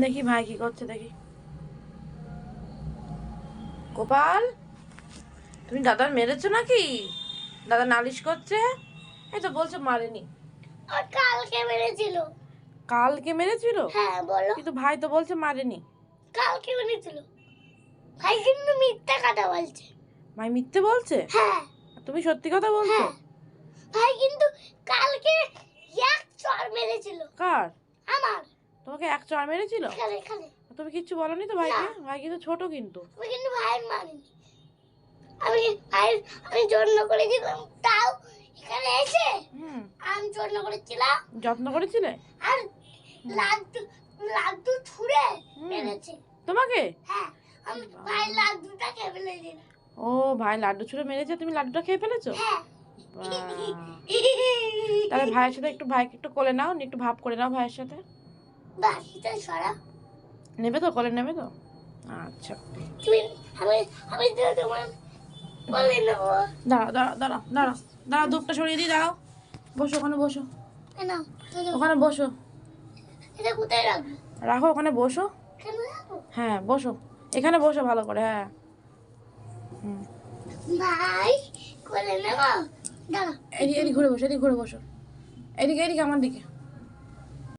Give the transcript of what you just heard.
দেখি ভাই কি করছে দেখি। গোপাল তুমি দাদার মেরেছো নাকি? দাদা নালিশ করছে? এই তো বলছে মারেনি। আর কালকে মেরেছিল। কালকে মেরেছিল? হ্যাঁ বলো। কিন্তু ভাই তো বলছে মারেনি। কালকে মেরেছিল। ভাই কিন্তু মিথ্যা কথা বলছে। ভাই মিথ্যে বলছে? হ্যাঁ। তুমি সত্যি কথা বলছো? হ্যাঁ। ভাই কিন্তু কালকে এক চর মেরেছিল। কার? তোমাকে এক চড় মেরেছিল? তুমি কিচ্ছু বলনি তো ভাইকে? ভাই কিন্তু ছোট কিন্তু। মারিনি আমি করেছিলাম তাও এখানে এসে আমি জন্য করেছিলাম। যত্ন করেছিলে? আর লাড্ডু লাড্ডু ছুঁড়ে। মেরেছে। তোমাকে? হ্যাঁ আমি ভাই লাড্ডুটা খেয়ে ফেলে ও ভাই লাড্ডু ছুঁড়ে মেরেছে তুমি লাড্ডুটা খেয়ে ফেলেছো? হ্যাঁ। তাহলে ভাইয়ের সাথে একটু ভাইকে একটু কোলে নাও একটু ভাব করে নাও ভাইয়ের সাথে। নেবে তো কোলে নেবে তো? আচ্ছা। দাঁড়া দাঁড়া দাঁড়া দাঁড়া দাঁড়া দুধটা সরিয়ে দিই দাঁড়াও। বসো ওখানে বসো। ওখানে বসো। রাখো ওখানে বসো। হ্যাঁ বসো। এখানে বসো ভালো করে হ্যাঁ। ভাই করে নেব। দাঁড়া এদিকে এদিকে ঘুরে বসো এদিকে ঘুরে বসো। এদিকে এদিকে আমার দিকে।